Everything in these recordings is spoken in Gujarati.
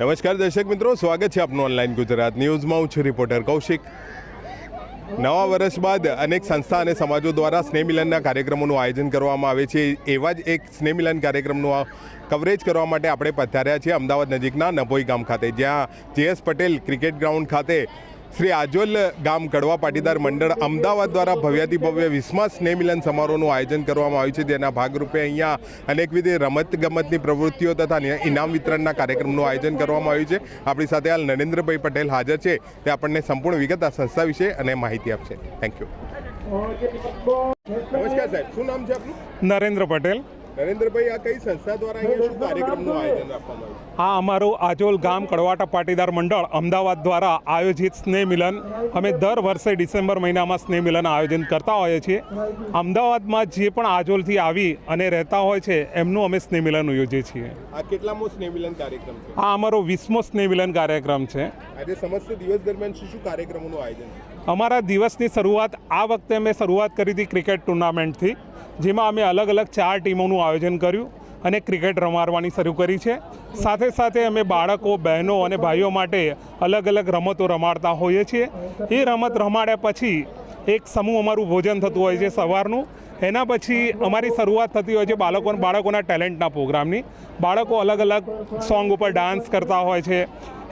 નમસ્કાર દર્શક મિત્રો, સ્વાગત છે આપનું ઓનલાઈન ગુજરાત ન્યૂઝમાં. હું છું રિપોર્ટર કૌશિક. નવા વર્ષ બાદ અનેક સંસ્થા અને સમાજો દ્વારા સ્નેહમિલનના કાર્યક્રમોનું આયોજન કરવામાં આવે છે. એવા જ એક સ્નેહમિલન કાર્યક્રમનું કવરેજ કરવા માટે આપણે પધાર્યા છીએ અમદાવાદ નજીકના નભોઈ ગામ ખાતે, જ્યાં જેએસ પટેલ ક્રિકેટ ગ્રાઉન્ડ ખાતે શ્રી આજોલ ગામ કડવા પાટીદાર મંડળ અમદાવાદ દ્વારા ભવ્યાતિ ભવ્ય વીસમા સ્નેહ મિલન સમારોહનું આયોજન કરવામાં આવ્યું છે. જેના ભાગરૂપે અહીંયા અનેકવિધ રમત ગમતની પ્રવૃત્તિઓ તથા ઇનામ વિતરણના કાર્યક્રમનું આયોજન કરવામાં આવ્યું છે. આપણી સાથે હાલ નરેન્દ્રભાઈ પટેલ હાજર છે. તે આપણને સંપૂર્ણ વિગત આ સંસ્થા વિશે અને માહિતી આપશે. થેન્ક યુ નમસ્કાર સાહેબ શું નામ છે આપનું? નરેન્દ્ર પટેલ. નરેન્દ્રભાઈ આ કઈ સંસ્થા દ્વારા અહીંયા શું કાર્યક્રમનું આયોજન આપવામાં આવ્યું? આ અમારું આજોલ ગામ કડવાટા પાટીદાર મંડળ અમદાવાદ દ્વારા આયોજિત સ્નેહ મિલન. અમે દર વર્ષે ડિસેમ્બર મહિનામાં સ્નેહ મિલન આયોજન કરતા હોઈએ છીએ. અમદાવાદમાં જે પણ આજોલથી આવી અને રહેતા હોય છે એમનું અમે સ્નેહ મિલન યોજીએ છીએ. આ કેટલામો સ્નેહ મિલન કાર્યક્રમ છે? આ અમારો વીસમો સ્નેહ મિલન કાર્યક્રમ છે. આજે સમસ્ત દિવસ દરમિયાન શું શું કાર્યક્રમોનું આયોજન અમારા દિવસની શરૂઆત આ વખતે અમે શરૂઆત કરી હતી ક્રિકેટ ટુર્નામેન્ટથી. જેમાં અમે અલગ અલગ ચાર ટીમોનું આયોજન કર્યું અને ક્રિકેટ રમાડવાની શરૂ કરી છે. સાથે સાથે અમે બાળકો, બહેનો અને ભાઈઓ માટે અલગ અલગ રમતો રમાડતા હોઈએ છીએ. એ રમત રમાડ્યા પછી એક સમૂહ અમારું ભોજન થતું હોય છે સવારનું. એના પછી અમારી શરૂઆત થતી હોય છે બાળકો બાળકોના ટેલેન્ટના પ્રોગ્રામની. બાળકો અલગ અલગ સોંગ ઉપર ડાન્સ કરતા હોય છે.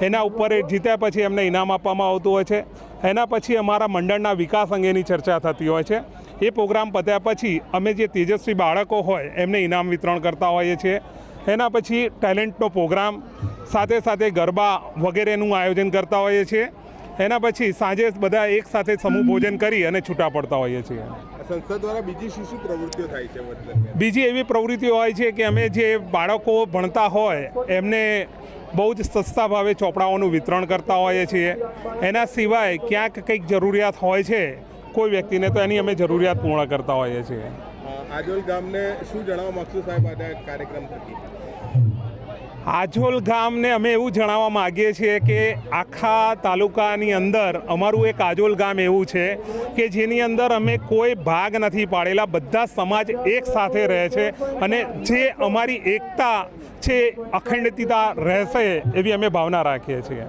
એના ઉપર જીત્યા પછી એમને ઇનામ આપવામાં આવતું હોય છે. એના પછી અમારા મંડળના વિકાસ અંગેની ચર્ચા થતી હોય છે. એ પ્રોગ્રામ પત્યા પછી અમે જે તેજસ્વી બાળકો હોય એમને ઇનામ વિતરણ કરતા હોઈએ છીએ. એના પછી ટેલેન્ટનો પ્રોગ્રામ સાથે સાથે ગરબા વગેરેનું આયોજન કરતા હોઈએ છીએ. એના પછી સાંજે બધા એક સાથે સમૂહ ભોજન કરી અને છૂટા પડતા હોઈએ છીએ. સંસ્થા દ્વારા બીજી શું શું પ્રવૃત્તિઓ થાય છે બીજી એવી પ્રવૃત્તિઓ હોય છે કે અમે જે બાળકો ભણતા હોય એમને બહુ જ સસ્તા ભાવે ચોપડાઓનું વિતરણ કરતા હોઈએ છીએ. એના સિવાય ક્યાંક કંઈક જરૂરિયાત હોય છે કોઈ વ્યક્તિને તો એની અમે જરૂરિયાત પૂર્ણ કરતા હોઈએ છીએ. આજોલ ગામને શું જણાવવા માગશો સાહેબ આ કાર્યક્રમ થકી? આજોલ ગામને અમે એવું જણાવવા માગીએ છીએ કે આખા તાલુકાની અંદર અમારું એક આજોલ ગામ એવું છે કે જેની અંદર અમે કોઈ ભાગ નથી પાડેલા બધા સમાજ એક સાથે રહે છે અને જે અમારી એકતા છે અખંડિતતા રહેશે એવી અમે ભાવના રાખીએ છીએ.